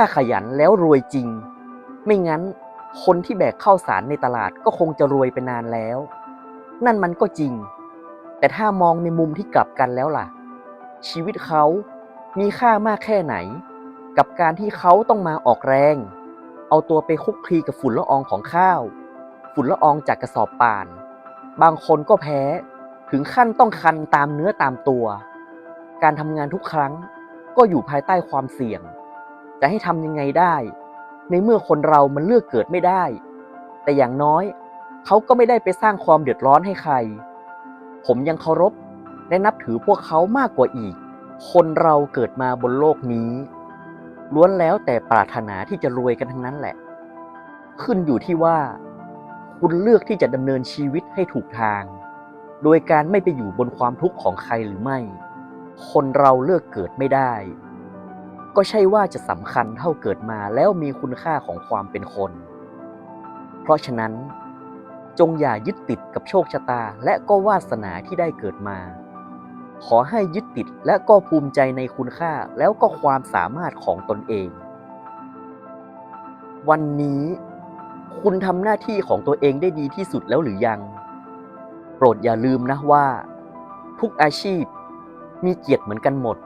ถ้าขยันแล้วรวยจริง ไม่งั้นคนที่แบกข้าวสารในตลาดก็คงจะรวยไปนานแล้ว นั่นมันก็จริง แต่ถ้ามองในมุมที่กลับกันแล้วล่ะ ชีวิตเขามีค่ามากแค่ไหน กับการที่เขาต้องมาออกแรง เอาตัวไปคลุกคลีกับฝุ่นละอองของข้าว ฝุ่นละอองจากกระสอบป่าน บางคนก็แพ้ถึงขั้นต้องคันตามเนื้อตามตัว การทำงานทุกครั้งก็อยู่ภายใต้ความเสี่ยง จะให้ทำยังไงได้ ในเมื่อคนเรามันเลือกเกิดไม่ได้ แต่อย่างน้อยเขาก็ไม่ได้ไปสร้างความเดือดร้อนให้ใคร ผมยังเคารพและนับถือพวกเขามากกว่าอีก คนเราเกิดมาบนโลกนี้ ล้วนแล้วแต่ปรารถนาที่จะรวยกันทั้งนั้นแหละ ขึ้นอยู่ที่ว่า คุณเลือกที่จะดำเนินชีวิตให้ถูกทาง โดยการไม่ไปอยู่บนความทุกข์ของใครหรือไม่ คนเราเลือกเกิดไม่ได้ ก็ใช่ว่าจะสำคัญเท่าเกิดมาแล้วมีคุณค่าของความเป็นคน เพราะฉะนั้น จงอย่ายึดติดกับโชคชะตาและก็วาสนาที่ได้เกิดมา ขอให้ยึดติดและก็ภูมิใจในคุณค่าแล้วก็ความสามารถของตนเอง วันนี้คุณทำหน้าที่ของตัวเองได้ดีที่สุดแล้วหรือยัง โปรดอย่าลืมนะว่า ทุกอาชีพมีเกียรติเหมือนกันหมด